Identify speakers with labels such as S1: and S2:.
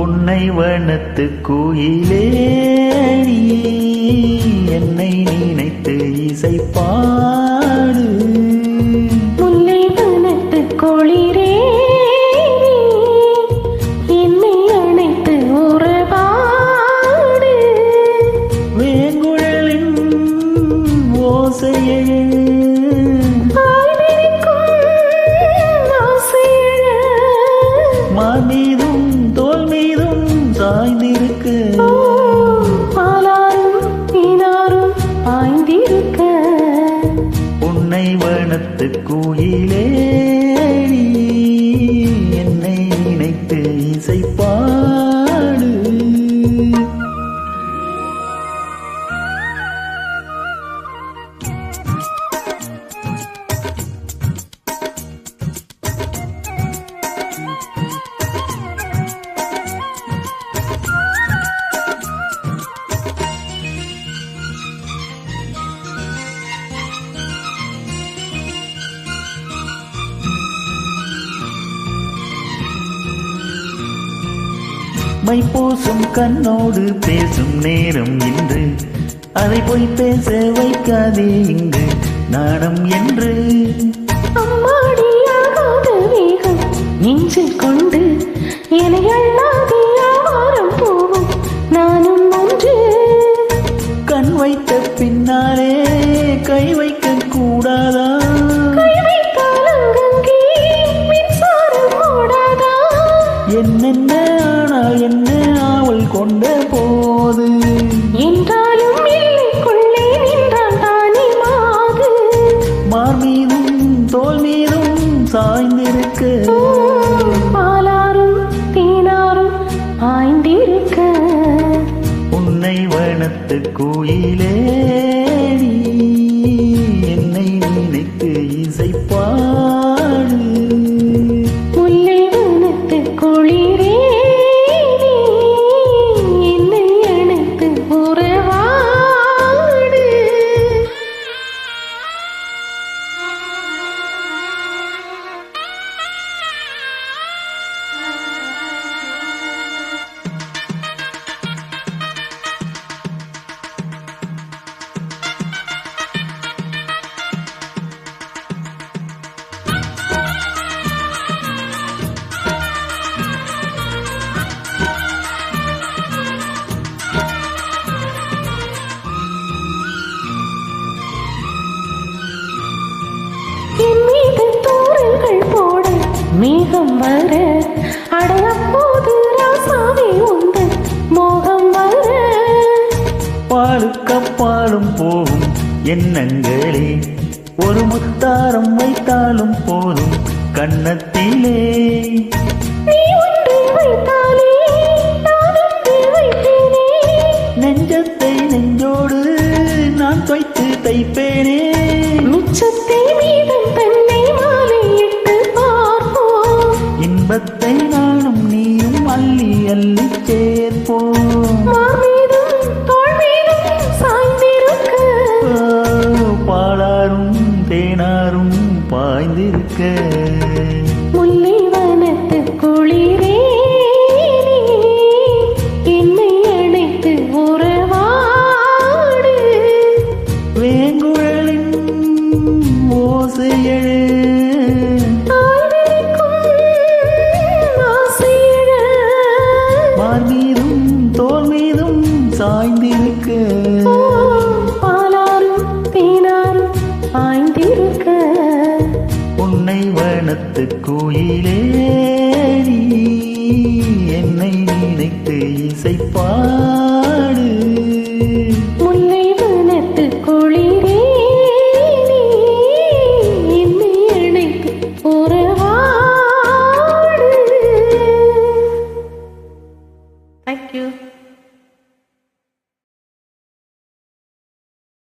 S1: உன்னை வனத்து கோயிலே நீ என்னை நினைத்து இசைப்பான் சாய்ந்திருக்க
S2: பாலாரும் நீனாரும் பாய்ந்திருக்க
S1: உன்னை வனத்து கோயிலே மை பூசும் கண்ணோடு பேசும் நேரம் இன்று. அதை போய் பேச வைக்காதே இங்கு நாணம் என்று.
S2: அம்மா
S1: என்னென்ன ஆனால் என்ன அவள் கொண்ட போது
S2: என்றாலும் எல்லைக்குள்ளே நின்றான் தானே மாது
S1: மார் மீதும் தோல் மீதும் சாய்ந்திருக்க.
S2: பாலாரும் தேனாரும் ஆய்ந்திருக்க
S1: உன்னை வனத்து கோயிலே
S2: குழி மேகம் வர. அடையப்போது ராசாவே உந்தன் மோகம் வர.
S1: பாலுக்கப்பாலும் போகும் எண்ணங்களே. ஒரு முத்தாரம் வைத்தாலும் போதும்
S2: வைத்தேனே.
S1: நெஞ்சத்தை நெஞ்சோடு நான் தொய்த்து தைப்பேனே.
S2: மிச்சத்தை
S1: பாய்ந்திருக்க.
S2: முல்லை வனத்து குளிரே என்னை அணைத்து உறவாடு.
S1: வேங்குழலின் ஓசையழு. மார் மீதும் தோல் மீதும் சாய்ந்திருக்க.
S2: பாலாரும் தேனாரும் ஆய்ந்திருக்க.
S1: உன்னை கோயிலே நீ என்னை நினைத்து
S2: இசைப்பாடு.